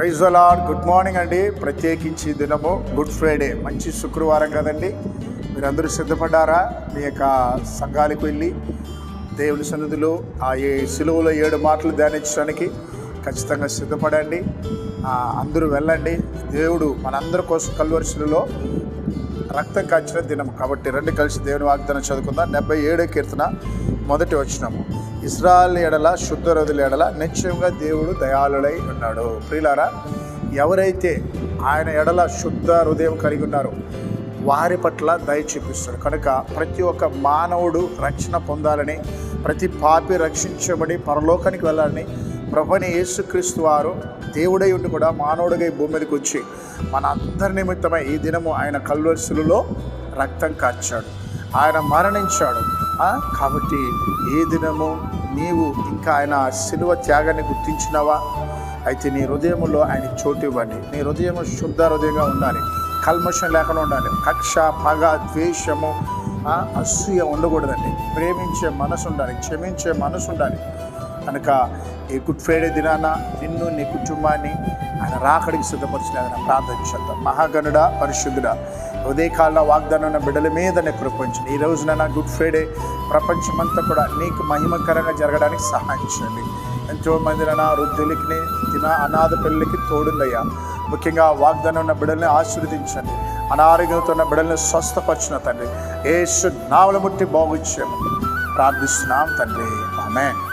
Praise అలాడ్ good morning అండి. ప్రత్యేకించి దినము గుడ్ ఫ్రైడే. మంచి శుక్రవారం కదండి. మీరందరూ సిద్ధపడ్డారా? మీ యొక్క సంఘాలకు వెళ్ళి దేవుని సన్నిధిలో ఆ ఏ సిలువలో ఏడు మాటలు ధ్యానించడానికి ఖచ్చితంగా సిద్ధపడండి. అందరూ వెళ్ళండి. దేవుడు మనందరి కోసం కల్వరిశిలలో రక్తం కాచిన దినం. కాబట్టి రెండు కలిసి దేవుని వాగ్దానం చదువుకుందాం. డెబ్బై ఏడో కీర్తన మొదటి వచ్చినాము ఇస్రాయల్ ఎడల శుద్ధరోధుల ఎడల నిశ్చయంగా దేవుడు దయాళుడై ఉన్నాడు. ప్రియులారా ఎవరైతే ఆయన ఎడల శుద్ధ హృదయం కలిగి ఉన్నారో వారి పట్ల దయ చూపిస్తాడు. కనుక ప్రతి ఒక్క మానవుడు రక్షణ పొందాలని ప్రతి పాపి రక్షించబడి పరలోకానికి వెళ్ళాలని ప్రభుని యేసుక్రీస్తు వారు దేవుడై ఉండి కూడా మానవుడిగా ఈ భూమి మీదకి వచ్చి మన అందరి నిమిత్తమై ఈ దినము ఆయన కల్వర్సులలో రక్తం కార్చాడు. ఆయన మరణించాడు. కాబట్టి ఏ దినము నీవు ఇంకా ఆయన శిలువ త్యాగాన్ని గుర్తించినవా? అయితే నీ హృదయంలో ఆయన చోటు ఇవ్వండి. నీ హృదయం శుద్ధ హృదయంగా ఉండాలి. కల్మషం లేకుండా ఉండాలి. కక్ష పగ ద్వేషము అసూయ ఉండకూడదండి. ప్రేమించే మనసు ఉండాలి. క్షమించే మనసు ఉండాలి. కనుక ఈ గుడ్ ఫ్రైడే దినాన నిన్ను నీ కుటుంబాన్ని ఆయన రాకడికి సిద్ధపరిచిన ప్రార్థన చేద్దాం. మహాగణుడ పరిశుద్ధుడ ఉదయకాల వాగ్దానం బిడ్డల మీదనే ప్రపంచం ఈ రోజున గుడ్ ఫ్రైడే ప్రపంచమంతా కూడా నీకు మహిమకరంగా జరగడానికి సహాయం చేయండి. ఎంతో మంది నా వృద్ధులకి తిన అనాథ పిల్లలకి తోడుందయ్యా. ముఖ్యంగా వాగ్దానం ఉన్న బిడ్డల్ని ఆశీర్వదించండి. అనారోగ్యంతో ఉన్న బిడ్డల్ని స్వస్థపరిచిన తండ్రి ఏసు నావల ముట్టి బాగుచ్చాము ప్రార్థిస్తున్నాం తండ్రి. ఆమె